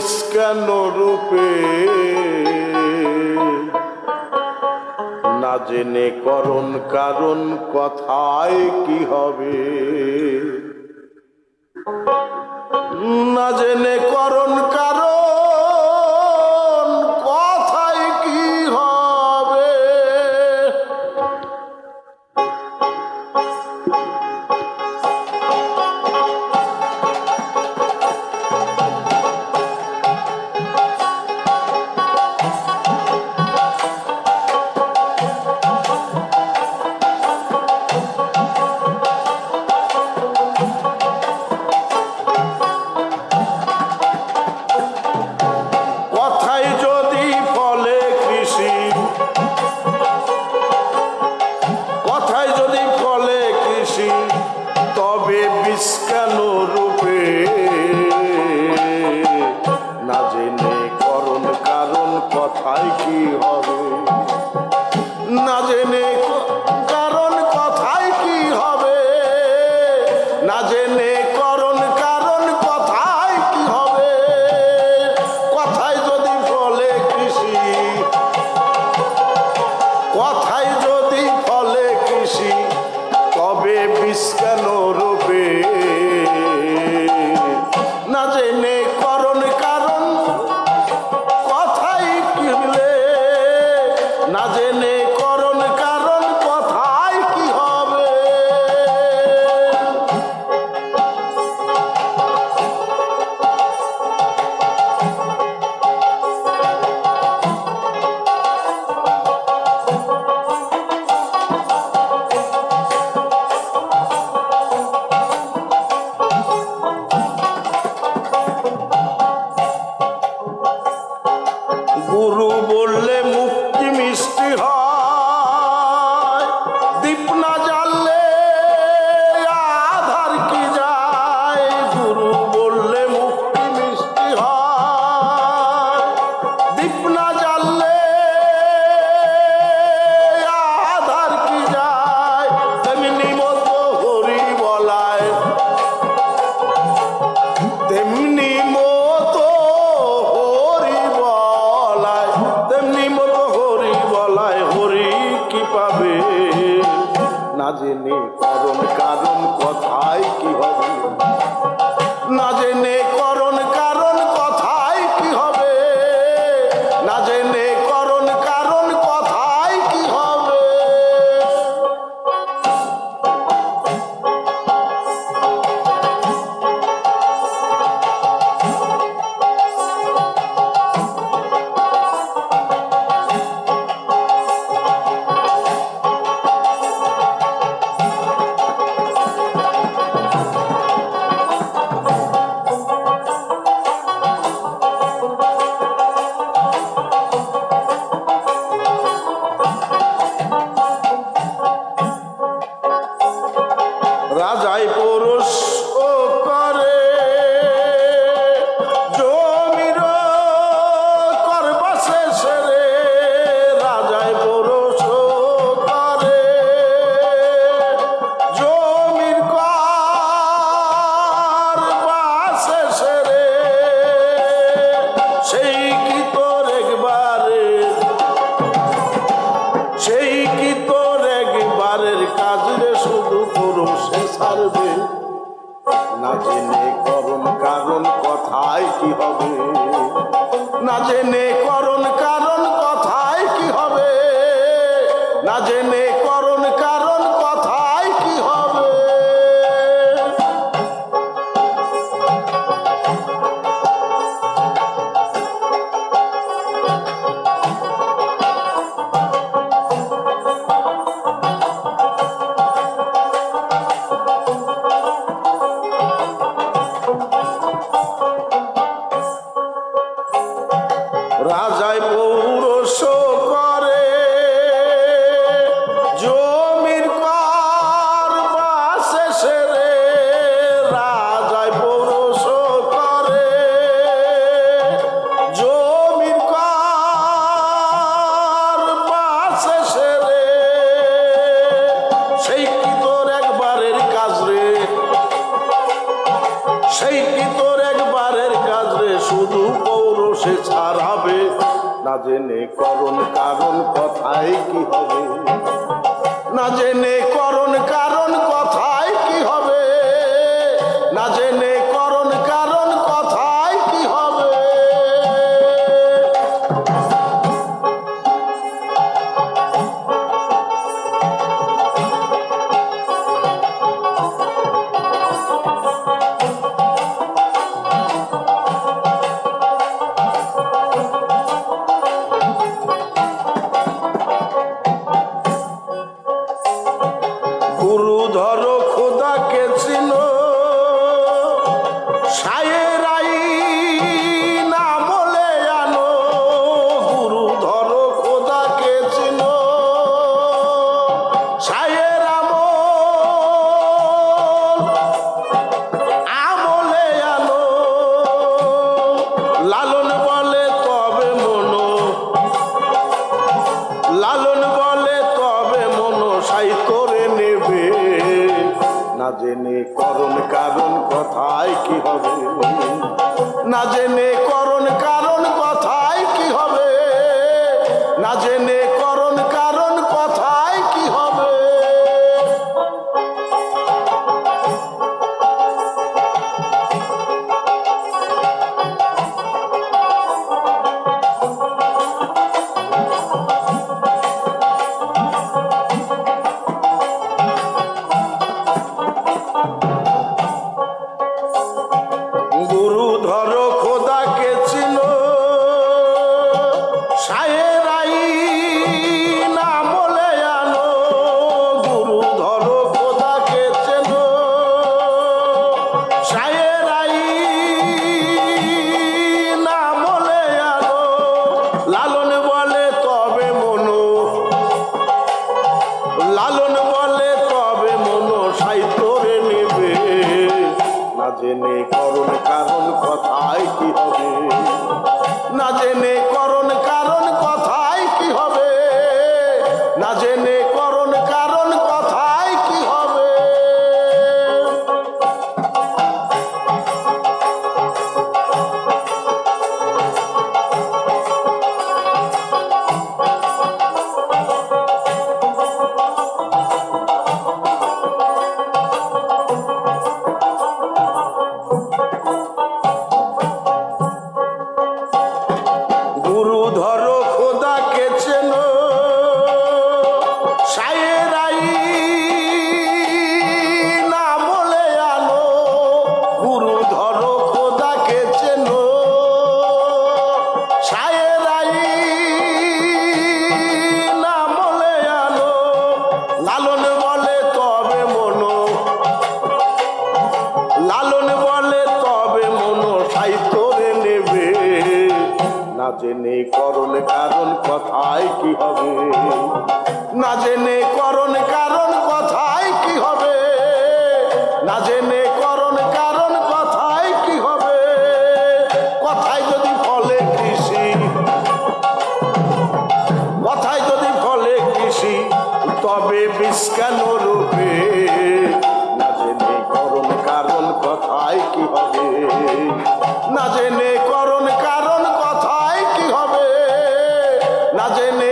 নিষ্কান রূপে? না জেনে করণ কারণ কথায় কি হবে। না জেনে করণ কেন রূপে? না জেনে করণ কারণ কথায় কি হয় না জেনে করণ কারণ কথায় কি হবে? না জেনে করণ কারণ কথায় কি হবে? না জেনে সে ছাড়াবে না জেনে করণ কারণ কথাই কি হবে? না জেনে করণ কারণ কথাই কি হবে? না জেনে জেনে করণ কারণ কথায় কি হবে? না জেনে করণ কারণ কথায় কি হবে? না জেনে করণ জেনে করুন কারণ কথায় কি হবে? না জেনে করণ কারণ কথাই কি হবে? না জেনে জেনে করণ কারণ কথায় কি হবে? না জেনে করণ কারণ কথায় কি হবে? না জেনে করণ কারণ কথায় কি হবে? কথায় যদি ফলে কৃষি, কথায় যদি ফলে কৃষি, তবে বিস্কান রূপে? না জেনে করণ কারণ কথায় কি হবে? না জেনে করণ কাজে